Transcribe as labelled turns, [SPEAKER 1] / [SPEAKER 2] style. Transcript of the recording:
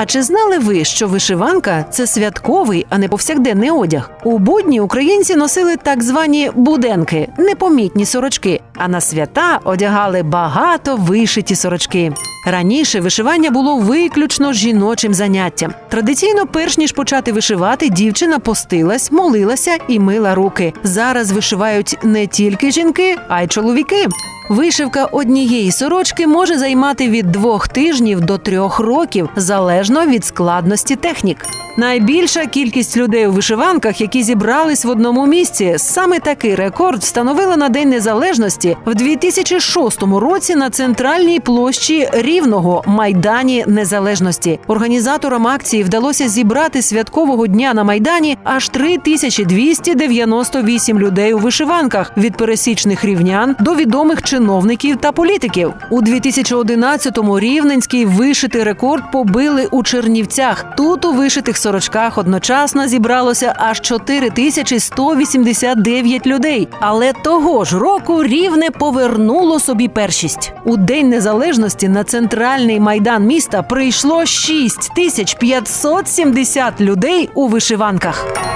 [SPEAKER 1] А чи знали ви, що вишиванка це святковий, а не повсякденний одяг? У будні українці носили так звані буденки, непомітні сорочки, а на свята одягали багато вишиті сорочки. Раніше вишивання було виключно жіночим заняттям. Традиційно, перш ніж почати вишивати, дівчина постилась, молилася і мила руки. Зараз вишивають не тільки жінки, а й чоловіки. Вишивка однієї сорочки може займати від двох тижнів до трьох років, залежно від складності технік. Найбільша кількість людей у вишиванках, які зібрались в одному місці, саме такий рекорд встановили на День Незалежності в 2006 році на центральній площі Рівного Майдані Незалежності. Організаторам акції вдалося зібрати святкового дня на майдані аж 3298 людей у вишиванках від пересічних рівнян до відомих чиновників та політиків. У 2011-му рівненський вишитий рекорд побили у Чернівцях. Тут у вишитих сорочках одночасно зібралося аж 4189 людей. Але того ж року рівне повернуло собі першість. У День Незалежності на центральний майдан міста прийшло 6570 людей у вишиванках.